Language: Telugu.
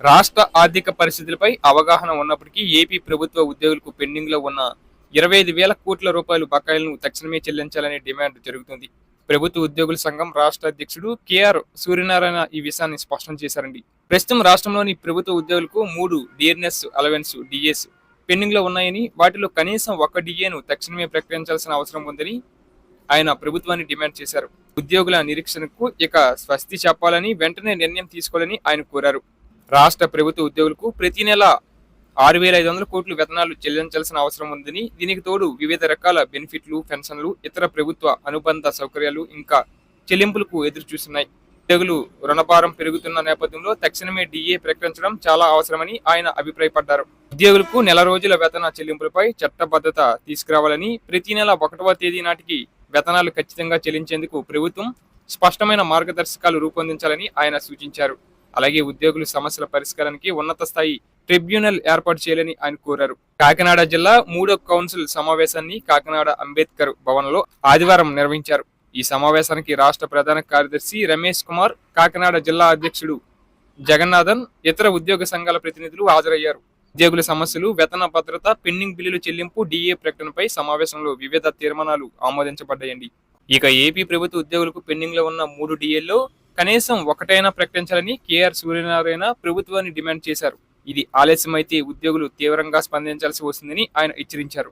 రాష్ట్ర ఆర్థిక పరిస్థితులపై అవగాహన ఉన్నప్పటికీ ఏపీ ప్రభుత్వ ఉద్యోగులకు పెండింగ్లో ఉన్న ఇరవై ఐదు వేల కోట్ల రూపాయలు బకాయిలను తక్షణమే చెల్లించాలనే డిమాండ్ జరుగుతుంది. ప్రభుత్వ ఉద్యోగుల సంఘం రాష్ట్ర అధ్యక్షుడు కేఆర్ సూర్యనారాయణ ఈ విషయాన్ని స్పష్టం చేశారండి. ప్రస్తుతం రాష్ట్రంలోని ప్రభుత్వ ఉద్యోగులకు మూడు డిఎన్ఎస్ అలవెన్స్ డిఎస్ పెండింగ్లో ఉన్నాయని వాటిలో కనీసం ఒక డిఏను తక్షణమే ప్రకటించాల్సిన అవసరం ఉందని ఆయన ప్రభుత్వాన్ని డిమాండ్ చేశారు. ఉద్యోగుల నిరీక్షణకు ఇక స్వస్తి చెప్పాలని వెంటనే నిర్ణయం తీసుకోవాలని ఆయన కోరారు. రాష్ట్ర ప్రభుత్వ ఉద్యోగులకు ప్రతి నెల ఆరు వేల ఐదు వందల కోట్లు వేతనాలు చెల్లించాల్సిన అవసరం ఉందని దీనికి తోడు వివిధ రకాల బెనిఫిట్లు పెన్షన్లు ఇతర ప్రభుత్వ అనుబంధ సౌకర్యాలు ఇంకా చెల్లింపులకు ఎదురు చూస్తున్నాయి ఉద్యోగులు రుణభారం పెరుగుతున్న నేపథ్యంలో తక్షణమే డిఏ ప్రకటించడం చాలా అవసరమని ఆయన అభిప్రాయపడ్డారు. ఉద్యోగులకు నెల రోజుల వేతన చెల్లింపులపై చట్టబద్ధత తీసుకురావాలని ప్రతి నెల ఒకటవ తేదీ నాటికి వేతనాలు ఖచ్చితంగా చెల్లించేందుకు ప్రభుత్వం స్పష్టమైన మార్గదర్శకాలు రూపొందించాలని ఆయన సూచించారు. అలాగే ఉద్యోగుల సమస్యల పరిష్కారానికి ఉన్నత స్థాయి ట్రిబ్యునల్ ఏర్పాటు చేయాలని ఆయన కోరారు. కాకినాడ జిల్లా మూడో కౌన్సిల్ సమావేశాన్ని కాకినాడ అంబేద్కర్ భవన్లో ఆదివారం నిర్వహించారు. ఈ సమావేశానికి రాష్ట్ర ప్రధాన కార్యదర్శి రమేష్ కుమార్ కాకినాడ జిల్లా అధ్యక్షుడు జగన్నాథన్ ఇతర ఉద్యోగ సంఘాల ప్రతినిధులు హాజరయ్యారు. ఉద్యోగుల సమస్యలు వేతన భద్రత పెండింగ్ బిల్లుల చెల్లింపు డిఏ ప్రకటనపై సమావేశంలో వివిధ తీర్మానాలు ఆమోదించబడ్డాయండి. ఇక ఏపీ ప్రభుత్వ ఉద్యోగులకు పెండింగ్లో ఉన్న మూడు డిఏల్లో కనీసం ఒకటైనా ప్రకటించాలని కేఆర్ సూర్యనారాయణ ప్రభుత్వాన్ని డిమాండ్ చేశారు. ఇది ఆలస్యమైతే ఉద్యోగులు తీవ్రంగా స్పందించాల్సి వస్తుందని ఆయన హెచ్చరించారు.